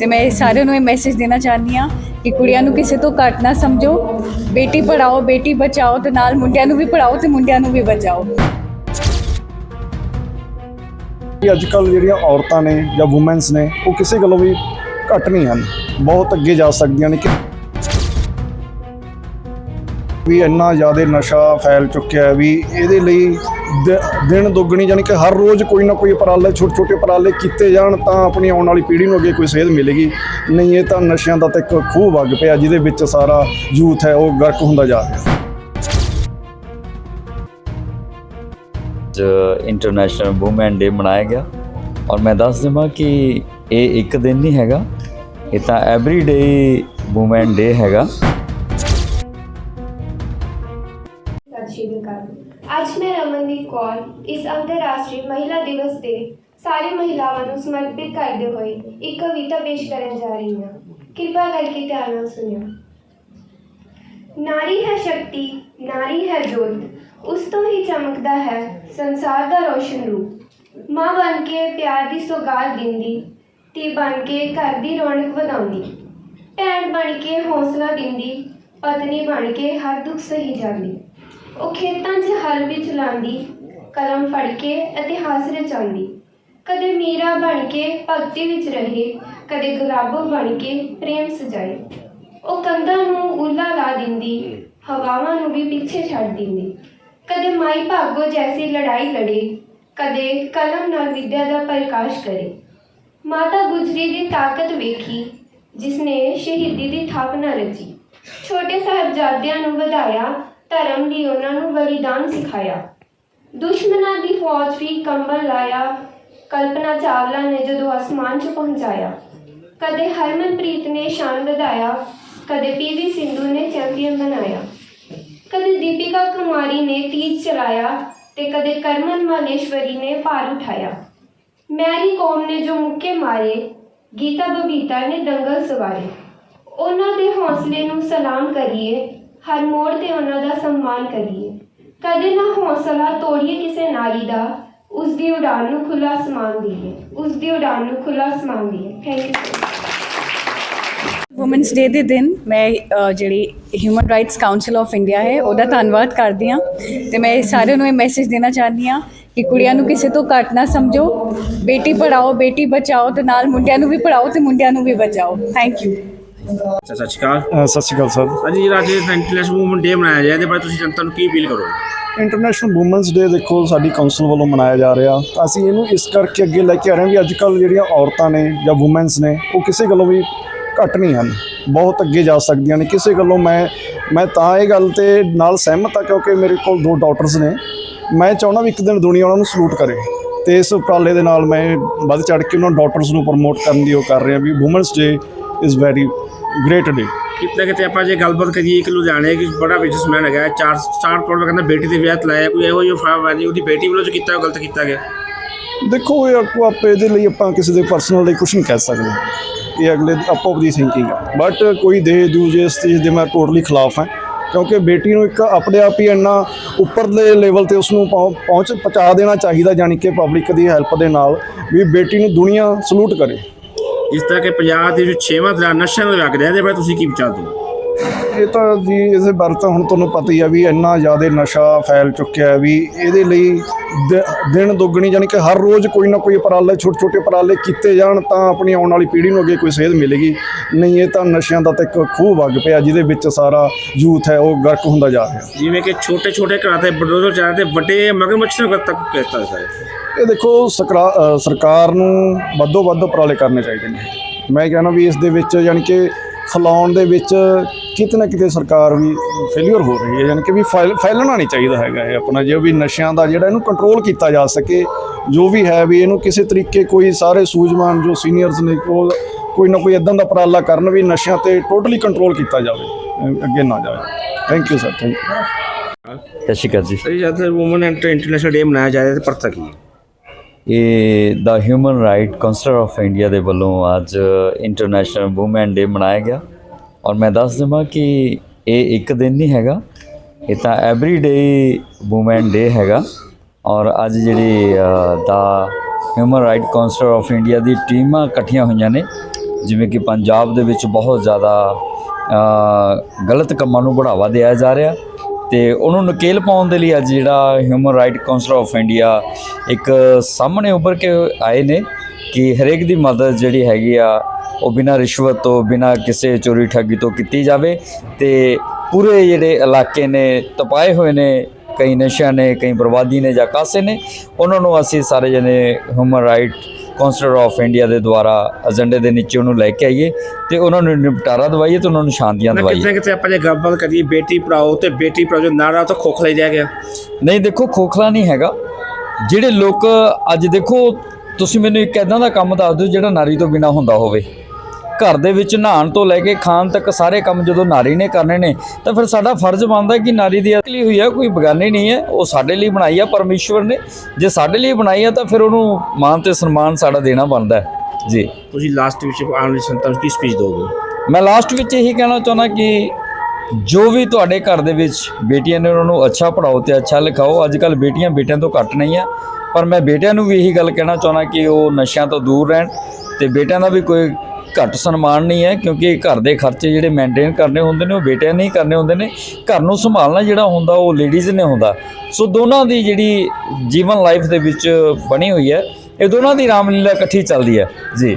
ਤੇ ਮੈਂ ਸਾਰਿਆਂ ਨੂੰ ਇਹ ਮੈਸੇਜ ਦੇਣਾ ਚਾਹੁੰਦੀ ਹਾਂ ਕਿ ਕੁੜੀਆਂ ਨੂੰ ਕਿਸੇ ਤੋਂ ਘੱਟ ਨਾ ਸਮਝੋ। ਬੇਟੀ ਪੜਾਓ ਬੇਟੀ ਬਚਾਓ ਤੇ ਨਾਲ ਮੁੰਡਿਆਂ ਨੂੰ ਵੀ ਪੜਾਓ ਤੇ ਮੁੰਡਿਆਂ ਨੂੰ ਵੀ ਬਚਾਓ। ਕਿ ਅੱਜ ਕੱਲ ਜਿਹੜੀਆਂ ਔਰਤਾਂ ਨੇ ਜਾਂ ਔਮਨਸ ਨੇ, ਉਹ ਕਿਸੇ ਗੱਲੋਂ ਵੀ ਘੱਟ ਨਹੀਂ ਹਨ। ਬਹੁਤ ਅੱਗੇ ਜਾ ਸਕਦੀਆਂ ਨੇ। ਕਿ ਵੀ ਇੰਨਾ ਜ਼ਿਆਦਾ ਨਸ਼ਾ ਫੈਲ ਚੁੱਕਿਆ ਹੈ ਵੀ ਇਹਦੇ ਲਈ ਦਿਨ ਦੁੱਗਣੀ ਯਾਨੀ ਕਿ ਹਰ ਰੋਜ਼ ਕੋਈ ਨਾ ਕੋਈ ਉਪਰਾਲੇ ਛੋਟੇ ਛੋਟੇ ਉਪਰਾਲੇ ਕੀਤੇ ਜਾਣ ਤਾਂ ਆਪਣੀ ਆਉਣ ਵਾਲੀ ਪੀੜ੍ਹੀ ਨੂੰ ਅੱਗੇ ਕੋਈ ਸੇਧ ਮਿਲੇਗੀ। ਨਹੀਂ, ਇਹ ਤਾਂ ਨਸ਼ਿਆਂ ਦਾ ਤਾਂ ਇੱਕ ਖੂਹ ਵਗ ਪਿਆ ਜਿਹਦੇ ਵਿੱਚ ਸਾਰਾ ਯੂਥ ਹੈ, ਉਹ ਗਰਕ ਹੁੰਦਾ ਜਾ ਰਿਹਾ। ਇੰਟਰਨੈਸ਼ਨਲ ਵੂਮਨ ਡੇ ਮਨਾਇਆ ਗਿਆ ਔਰ ਮੈਂ ਦੱਸ ਦੇਵਾਂ ਕਿ ਇਹ ਇੱਕ ਦਿਨ ਨਹੀਂ ਹੈਗਾ, ਇਹ ਤਾਂ ਐਵਰੀ ਡੇ ਵੂਮਨ ਡੇ ਹੈਗਾ। ਸਤਿ ਅੱਜ ਮੈਂ ਰਮਨਦੀਪ ਕੌਰ ਇਸ ਅੰਤਰਰਾਸ਼ਟਰੀ ਮਹਿਲਾ ਦਿਵਸ ਤੇ ਸਾਰੀ ਮਹਿਲਾਵਾਂ ਨੂੰ ਸਮਰਪਿਤ ਕਰਦੇ ਹੋਏ ਇੱਕ ਕਵਿਤਾ ਪੇਸ਼ ਕਰਨ ਜਾ ਰਹੀ ਹਾਂ। ਕਿਰਪਾ ਕਰਕੇ ਧਿਆਨ ਨਾਲ ਸੁਣਿਓ। ਨਾਰੀ ਹੈ ਸ਼ਕਤੀ, ਨਾਰੀ ਹੈ ਜੋਤ, ਉਸ ਤੋਂ ਹੀ ਚਮਕਦਾ ਹੈ ਸੰਸਾਰ ਦਾ ਰੋਸ਼ਨ ਰੂਪ। ਮਾਂ ਬਣ ਕੇ ਪਿਆਰ ਦੀ ਸੌਗਾਤ ਦਿੰਦੀ, ਧੀ ਬਣ ਕੇ ਘਰ ਦੀ ਰੌਣਕ ਵਧਾਉਂਦੀ। ਭੈਣ ਬਣ ਕੇ ਹੌਸਲਾ ਦਿੰਦੀ, ਪਤਨੀ ਬਣ ਕੇ ਹਰ ਦੁੱਖ ਸਹੀ ਜਾਂਦੀ। ਉਹ ਖੇਤਾਂ 'ਚ ਹਲ ਵੀ ਚਲਾਉਂਦੀ, ਕਲਮ ਫੜ ਕੇ ਇਤਿਹਾਸ ਰਚਾਉਂਦੀ ਕਦੇ ਮੀਰਾ ਬਣ ਕੇ ਭਗਤੀ ਵਿੱਚ ਰਹੇ, ਕਦੇ ਗੁਲਾਬੋ ਬਣ ਕੇ ਪ੍ਰੇਮ ਸਜਾਏ। ਉਹ ਕੰਧਾਂ ਨੂੰ ਉੱਲਾ ਲਾ ਦਿੰਦੀ, ਹਵਾਵਾਂ ਨੂੰ ਵੀ ਪਿੱਛੇ ਛੱਡ ਦਿੰਦੀ। ਕਦੇ ਮਾਈ ਭਾਗੋ ਜੈਸੀ ਲੜਾਈ ਲੜੇ, ਕਦੇ ਕਲਮ ਨਾਲ ਵਿਦਿਆ ਦਾ ਪ੍ਰਕਾਸ਼ ਕਰੇ। ਮਾਤਾ ਗੁਜਰੀ ਦੀ ਤਾਕਤ ਵੇਖੀ ਜਿਸ ਨੇ ਸ਼ਹੀਦੀ ਦੀ ਥਾਪ ਨਾ ਰਚੀ। ਛੋਟੇ ਸਾਹਿਬਜ਼ਾਦਿਆਂ ਨੂੰ ਵਧਾਇਆ ਧਰਮ ਲਈ ਉਹਨਾਂ ਨੂੰ ਬਲੀਦਾਨ ਸਿਖਾਇਆ। ਦੁਸ਼ਮਣਾਂ ਦੀ ਫੌਜ ਵੀ ਕੰਬਲ ਲਾਇਆ, ਕਲਪਨਾ ਚਾਵਲਾ ਨੇ ਜਦੋਂ ਅਸਮਾਨ 'ਚ ਪਹੁੰਚਾਇਆ। ਕਦੇ ਹਰਮਨਪ੍ਰੀਤ ਨੇ ਸ਼ਾਨ ਵਧਾਇਆ, ਕਦੇ ਪੀਵੀ ਸਿੰਧੂ ਨੇ ਚੈਂਪੀਅਨ ਬਣਾਇਆ। ਕਦੇ ਦੀਪਿਕਾ ਕੁਮਾਰੀ ਨੇ ਤੀਜ ਚਲਾਇਆ ਤੇ ਕਦੇ ਕਰਮਨ ਮਾਲੇਸ਼ਵਰੀ ਨੇ ਭਾਰ ਉਠਾਇਆ। ਮੈਰੀ ਕੋਮ ਨੇ ਜੋ ਮੁੱਕੇ ਮਾਰੇ, ਗੀਤਾ ਬਬੀਤਾ ਨੇ ਦੰਗਲ ਸਵਾਰੇ। ਉਹਨਾਂ ਦੇ ਹੌਸਲੇ ਨੂੰ ਸਲਾਮ ਕਰੀਏ ਹਰ ਮੋੜ ਤੇ ਉਹਨਾਂ ਦਾ ਸਨਮਾਨ ਕਰੀਏ। ਕਦੇ ਨਾ ਹੌਸਲਾ ਤੋੜੀਏ ਕਿਸੇ ਨਾਰੀ ਦਾ। ਉਸ ਦੀ ਉਡਾਨ ਨੂੰ ਖੁੱਲਾ ਸਮਾਨ ਦਈਏ। ਉਸ ਦੀ ਉਡਾਨ ਨੂੰ ਖੁੱਲਾ ਸਮਾਨ ਦਈਏ। ਥੈਂਕ ਯੂ ਔਮਨਸ ਡੇ ਦੇ ਦਿਨ ਮੈਂ ਜਿਹੜੀ human rights council of India ਹੈ, ਉਹਦਾ ਧੰਨਵਾਦ ਕਰਦੀ ਹਾਂ। ਤੇ ਮੈਂ ਸਾਰਿਆਂ ਨੂੰ ਇਹ ਮੈਸੇਜ ਦੇਣਾ ਚਾਹੁੰਦੀ ਹਾਂ ਕਿ ਕੁੜੀਆਂ ਨੂੰ ਕਿਸੇ ਤੋਂ ਘੱਟ ਨਾ ਸਮਝੋ। ਬੇਟੀ ਪੜਾਓ ਬੇਟੀ ਬਚਾਓ ਤੇ ਨਾਲ ਮੁੰਡਿਆਂ ਨੂੰ ਵੀ ਪੜਾਓ ਤੇ ਮੁੰਡਿਆਂ ਨੂੰ ਵੀ ਬਚਾਓ। ਥੈਂਕ ਯੂ ਅੱਛਾ ਸਤਿ ਸ਼੍ਰੀ ਅਕਾਲ। ਅ, ਸਤਿ ਸ਼੍ਰੀ ਅਕਾਲ ਸਰ। ਹਾਂਜੀ ਜਿਹੜਾ ਅੱਜ ਇੰਟਰਨੈਸ਼ਨਲ ਵੂਮਨ ਡੇ ਮਨਾਇਆ ਜਾ ਰਿਹਾ ਇਹਦੇ ਬਾਰੇ ਤੁਸੀਂ ਜਨਤਾ ਨੂੰ ਕੀ ਅਪੀਲ ਕਰੋਗੇ? ਇੰਟਰਨੈਸ਼ਨਲ ਔਮਨਸ ਡੇ ਦੇਖੋ ਸਾਡੀ ਕਾਉਂਸਲ ਵੱਲੋਂ ਮਨਾਇਆ ਜਾ ਰਿਹਾ। ਤਾਂ ਅਸੀਂ ਇਹਨੂੰ ਇਸ ਕਰਕੇ ਅੱਗੇ ਲੈ ਕੇ ਆ ਰਹੇ ਹਾਂ ਵੀ ਅੱਜ ਕੱਲ ਜਿਹੜੀਆਂ ਔਰਤਾਂ ਨੇ ਜਾਂ ਔਮਨਸ ਨੇ ਉਹ ਕਿਸੇ ਗੱਲੋਂ ਵੀ ਘੱਟ ਨਹੀਂ ਹਨ। ਬਹੁਤ ਅੱਗੇ ਜਾ ਸਕਦੀਆਂ ਨੇ। ਕਿਸੇ ਗੱਲੋਂ ਮੈਂ ਮੈਂ ਤਾਂ ਇਹ ਗੱਲ ਤੇ ਨਾਲ ਸਹਿਮਤ ਆ ਕਿਉਂਕਿ ਮੇਰੇ ਕੋਲ ਦੋ ਡਾਟਰਸ ਨੇ। ਮੈਂ ਚਾਹੁੰਦਾ ਵੀ ਇੱਕ ਦਿਨ ਦੁਨੀਆ ਉਹਨਾਂ ਨੂੰ ਸਲੂਟ ਕਰੇ। ਤੇ ਇਸ ਉਪਰਾਲੇ ਦੇ ਨਾਲ ਮੈਂ ਵੱਧ ਚੜ ਕੇ ਉਹਨਾਂ ਡਾਟਰਸ ਨੂੰ ਪ੍ਰਮੋਟ ਕਰਨ ਦੀ ਉਹ ਕਰ ਰਿਹਾ ਵੀ women's day is very great day ਕਿਤੇ ਨਾ ਕਿਤੇ ਆਪਾਂ ਜੇ ਗੱਲਬਾਤ ਕਰੀਏ ਕਿ ਲੁਧਿਆਣੇ ਕਿ ਬੜਾ ਬਿਜ਼ਨਸਮੈਨ ਹੈਗਾ ਹੈ, ਚਾਰ ਕਰੋੜ ਦਾ ਕਹਿੰਦਾ ਬੇਟੀ ਦੇ ਵਿਆਹ ਤੇ ਲਾਇਆ ਕੋਈ ਇਹੋ ਜਿਹਾ ਫਾਵਾ ਨਹੀਂ ਉਹਦੀ ਬੇਟੀ ਵੱਲੋਂ ਜੋ ਕੀਤਾ ਉਹ ਗਲਤ ਕੀਤਾ ਗਿਆ। ਦੇਖੋ ਇਹ ਆਪੋ ਆਪੇ ਇਹਦੇ ਲਈ ਆਪਾਂ ਕਿਸੇ ਦੇ ਪਰਸਨਲ ਲਈ ਕੁਝ ਨਹੀਂ ਕਹਿ ਸਕਦੇ। ਇਹ ਅਗਲੇ ਆਪੋ ਆਪਣੀ ਥਿੰਕਿੰਗ ਹੈ। ਬਟ ਕੋਈ ਦੇ ਦੂਜੇ ਇਸ ਚੀਜ਼ ਦੇ ਮੈਂ ਟੋਟਲੀ ਖਿਲਾਫ ਹਾਂ। ਕਿਉਂਕਿ ਬੇਟੀ ਨੂੰ ਇੱਕ ਆਪਣੇ ਆਪ ਹੀ ਇੰਨਾ ਉੱਪਰਲੇ ਲੈਵਲ ਤੇ ਉਸ ਨੂੰ ਪਹੁੰ- ਪਹੁੰਚ ਪਹੁੰਚਾ ਦੇਣਾ ਚਾਹੀਦਾ ਜਾਣੀ ਕਿ ਪਬਲਿਕ ਦੀ ਹੈਲਪ ਦੇ ਨਾਲ ਵੀ ਬੇਟੀ ਨੂੰ ਦੁਨੀਆ ਸਲੂਟ ਕਰੇ। ਜਿਸ ਤਰ੍ਹਾਂ ਕਿ ਪੰਜਾਬ ਦੇ ਵਿੱਚ ਛੇਵਾਂ ਦਰਾ ਨਸ਼ਿਆਂ ਦਾ ਲੱਗ ਰਿਹਾ ਇਹਦੇ ਬਾਰੇ ਤੁਸੀਂ ਕੀ ਵਿਚਾਰਦੇ ਹੋ ਇਹ ਤਾਂ ਜੀ ਇਸੇ ਬਾਰੇ ਤਾਂ ਹੁਣ ਤੁਹਾਨੂੰ ਪਤਾ ਹੀ ਆ ਵੀ ਇੰਨਾ ਜ਼ਿਆਦਾ ਨਸ਼ਾ ਫੈਲ ਚੁੱਕਿਆ ਹੈ ਵੀ ਇਹਦੇ ਲਈ ਦਿਨ ਦੁੱਗਣੀ ਯਾਨੀ ਕਿ ਹਰ ਰੋਜ਼ ਕੋਈ ਨਾ ਕੋਈ ਉਪਰਾਲੇ ਛੋਟੇ ਛੋਟੇ ਉਪਰਾਲੇ ਕੀਤੇ ਜਾਣ ਤਾਂ ਆਪਣੀ ਆਉਣ ਵਾਲੀ ਪੀੜ੍ਹੀ ਨੂੰ ਅੱਗੇ ਕੋਈ ਸੇਧ ਮਿਲੇਗੀ। ਨਹੀਂ ਇਹ ਤਾਂ ਨਸ਼ਿਆਂ ਦਾ ਤਾਂ ਇੱਕ ਖੂਹ ਵਗ ਪਿਆ ਜਿਹਦੇ ਵਿੱਚ ਸਾਰਾ ਯੂਥ ਹੈ ਉਹ ਗਰਕ ਹੁੰਦਾ ਜਾ ਰਿਹਾ। ਜਿਵੇਂ ਕਿ ਛੋਟੇ ਛੋਟੇ ਘਰਾਂ ਤੇ ਬਡੋਜ਼ਰ ਚਾਹ ਤੇ ਵੱਡੇ ਮਗਰਮੱਛ ਨੂੰ ਤੱਕ ਕਹਿਤਾ ਹੈ ਇਹ ਦੇਖੋ ਸਰਕਾਰ ਨੂੰ ਵੱਧੋ ਵੱਧ ਉਪਰਾਲੇ ਕਰਨੇ ਚਾਹੀਦੇ ਨੇ। ਮੈਂ ਕਹਿੰਦਾ ਵੀ ਇਸ ਦੇ ਵਿੱਚ ਯਾਨੀ ਕਿ ਫੈਲਾਉਣ ਦੇ ਵਿੱਚ ਕਿਤੇ ਨਾ ਕਿਤੇ ਸਰਕਾਰ ਵੀ ਫੇਲਿਅਰ ਹੋ ਰਹੀ ਹੈ ਯਾਨੀ ਕਿ ਵੀ ਫੈਲ- ਫੈਲਣਾ ਨਹੀਂ ਚਾਹੀਦਾ ਹੈਗਾ ਇਹ ਆਪਣਾ ਜੋ ਵੀ ਨਸ਼ਿਆਂ ਦਾ ਜਿਹੜਾ ਇਹਨੂੰ ਕੰਟਰੋਲ ਕੀਤਾ ਜਾ ਸਕੇ ਜੋ ਵੀ ਹੈ ਵੀ ਇਹਨੂੰ ਕਿਸੇ ਤਰੀਕੇ ਕੋਈ ਸਾਰੇ ਸੂਝਵਾਨ ਜੋ ਸੀਨੀਅਰਸ ਨੇ ਕੋਲ ਕੋਈ ਨਾ ਕੋਈ ਇਦਾਂ ਦਾ ਉਪਰਾਲਾ ਕਰਨ ਵੀ ਨਸ਼ਿਆਂ ਤੇ ਟੋਟਲੀ ਕੰਟਰੋਲ ਕੀਤਾ ਜਾਵੇ ਅੱਗੇ ਨਾ ਜਾਵੇ। Thank you sir thank you ਸਤਿ ਸ਼੍ਰੀ ਅਕਾਲ ਜੀ। ਸਰ ਜਦ ਵੂਮਨ ਇੰਟਰਨੈਸ਼ਨਲ ਡੇ ਮਨਾਇਆ ਜਾ ਰਿਹਾ ਤੇ ਪਰਤਾ ਕੀ ਹੈ? ਇਹ ਦਾ human right councillor of India ਦੇ ਵੱਲੋਂ ਅੱਜ ਇੰਟਰਨੈਸ਼ਨਲ ਵੂਮਨ ਡੇ ਮਨਾਇਆ ਗਿਆ। ਔਰ ਮੈਂ ਦੱਸ ਦੇਵਾਂ ਕਿ ਇਹ ਇੱਕ ਦਿਨ ਨਹੀਂ ਹੈਗਾ, ਇਹ ਤਾਂ ਐਵਰੀ ਡੇ ਵੂਮਨ ਡੇ ਹੈਗਾ। ਔਰ ਅੱਜ ਜਿਹੜੀ ਦਾ human right councillor of India ਦੀ ਟੀਮਾਂ ਇਕੱਠੀਆਂ ਹੋਈਆਂ ਨੇ, ਜਿਵੇਂ ਕਿ ਪੰਜਾਬ ਦੇ ਵਿੱਚ ਬਹੁਤ ਜ਼ਿਆਦਾ ਗਲਤ ਕੰਮਾਂ ਨੂੰ ਬੜਾਵਾ ਦਿਆ ਜਾ ਰਿਹਾ। ਤੇ ਉਹਨੂੰ ਨਕੇਲ ਪਾਉਣ ਦੇ ਲਈ ਅੱਜ ਜਿਹੜਾ human right council of India ਇੱਕ ਸਾਹਮਣੇ ਉੱਭਰ ਕੇ ਆਏ ਨੇ ਕਿ ਹਰੇਕ ਦੀ ਮਦਦ ਜਿਹੜੀ ਹੈਗੀ ਆ, ਉਹ ਬਿਨਾਂ ਰਿਸ਼ਵਤ ਤੋਂ, ਬਿਨਾਂ ਕਿਸੇ ਚੋਰੀ ਠੱਗੀ ਤੋਂ ਕੀਤੀ ਜਾਵੇ ਤੇ ਪੂਰੇ ਜਿਹੜੇ ਇਲਾਕੇ ਨੇ ਤਪਾਏ ਹੋਏ ਨੇ, ਕਈ ਨਸ਼ਿਆਂ ਨੇ, ਕਈ ਬਰਬਾਦੀ ਨੇ ਜਾਂ ਕਾਸੇ ਨੇ, ਉਹਨਾਂ ਨੂੰ ਅਸੀਂ ਸਾਰੇ ਜਣੇ human right councillor of India ਦੇ ਦੁਆਰਾ ਏਜੰਡੇ ਦੇ ਨੀਚੇ ਉਹਨੂੰ ਲੈ ਕੇ ਆਈਏ ਤੇ ਉਹਨਾਂ ਨੂੰ ਨਿਪਟਾਰਾ ਦਵਾਈਏ ਤੇ ਉਹਨਾਂ ਨੂੰ ਸ਼ਾਂਤੀਆਂ ਦਵਾਈਏ। ਕਿਤੇ ਕਿਤੇ ਆਪਾਂ ਜੇ ਗੱਲਬਾਤ ਕਰੀਏ ਬੇਟੀ ਪੜਾਓ ਤੇ ਬੇਟੀ ਪੜਾਓ ਜੋ ਨਾਰਾ ਤਾਂ ਖੋਖਲਾ ਹੀ ਰਹਿ ਗਿਆ। ਨਹੀਂ ਦੇਖੋ ਖੋਖਲਾ ਨਹੀਂ ਹੈਗਾ। ਜਿਹੜੇ ਲੋਕ ਅੱਜ ਦੇਖੋ ਤੁਸੀਂ ਮੈਨੂੰ ਇੱਕ ਐਦਾਂ ਦਾ ਕੰਮ ਦੱਸ ਦਿਓ ਜਿਹੜਾ ਨਾਰੀ ਤੋਂ ਬਿਨਾ ਹੁੰਦਾ ਹੋਵੇ। ਘਰ ਦੇ ਵਿੱਚ ਨਹਾਉਣ ਤੋਂ ਲੈ ਕੇ ਖਾਣ ਤੱਕ ਸਾਰੇ ਕੰਮ ਜਦੋਂ ਨਾਰੀ ਨੇ ਕਰਨੇ ਨੇ ਤਾਂ ਫਿਰ ਸਾਡਾ ਫਰਜ਼ ਬਣਦਾ ਕਿ ਨਾਰੀ ਦੀ ਅਕਲੀ ਹੋਈ ਹੈ ਕੋਈ ਬਗਾਨੀ ਨਹੀਂ ਹੈ। ਉਹ ਸਾਡੇ ਲਈ ਬਣਾਈ ਆ ਪਰਮੇਸ਼ਵਰ ਨੇ। ਜੇ ਸਾਡੇ ਲਈ ਬਣਾਈ ਆ ਤਾਂ ਫਿਰ ਉਹਨੂੰ ਮਾਨ ਤੇ ਸਨਮਾਨ ਸਾਡਾ ਦੇਣਾ ਬਣਦਾ ਹੈ। ਜੀ। ਤੁਸੀਂ ਲਾਸਟ ਵਿੱਚ ਆਉਣ ਵਾਲੀ ਸੰਤਾਂ ਨੂੰ ਕੀ ਸਪੀਚ ਦੋਗੇ? ਮੈਂ ਲਾਸਟ ਵਿੱਚ ਇਹੀ ਕਹਿਣਾ ਚਾਹੁੰਦਾ ਕਿ ਜੋ ਵੀ ਤੁਹਾਡੇ ਘਰ ਦੇ ਵਿੱਚ ਬੇਟੀਆਂ ਨੇ ਉਹਨਾਂ ਨੂੰ ਅੱਛਾ ਪੜਾਓ ਤੇ ਅੱਛਾ ਲਿਖਾਓ ਅੱਜ ਕੱਲ ਬੇਟੀਆਂ ਬੇਟਿਆਂ ਤੋਂ ਘੱਟ ਨਹੀਂ ਆ। ਪਰ ਮੈਂ ਬੇਟਿਆਂ ਨੂੰ ਵੀ ਇਹੀ ਗੱਲ ਕਹਿਣਾ ਚਾਹੁੰਦਾ ਕਿ ਉਹ ਨਸ਼ਿਆਂ ਤੋਂ ਦੂਰ ਰਹਿਣ ਤੇ ਬੇਟਿਆਂ ਦਾ ਵੀ ਕੋਈ ਘੱਟ ਸਨਮਾਨ ਨਹੀਂ ਹੈ, ਕਿਉਂਕਿ ਘਰ ਦੇ ਖਰਚੇ ਜਿਹੜੇ ਮੇਨਟੇਨ ਕਰਨੇ ਹੁੰਦੇ ਨੇ, ਉਹ ਬੇਟਿਆਂ ਨੇ ਕਰਨੇ ਹੁੰਦੇ ਨੇ। ਘਰ ਨੂੰ ਸੰਭਾਲਣਾ ਜਿਹੜਾ ਹੁੰਦਾ, ਉਹ ਲੇਡੀਜ਼ ਨੇ ਹੁੰਦਾ। ਸੋ ਦੋਨਾਂ ਦੀ ਜਿਹੜੀ ਜੀਵਨ ਲਾਈਫ ਦੇ ਵਿੱਚ ਬਣੀ ਹੋਈ ਹੈ, ਇਹ ਦੋਨਾਂ ਦੀ ਰਾਮਲੀਲਾ ਇਕੱਠੀ ਚੱਲਦੀ ਹੈ। ਜੀ।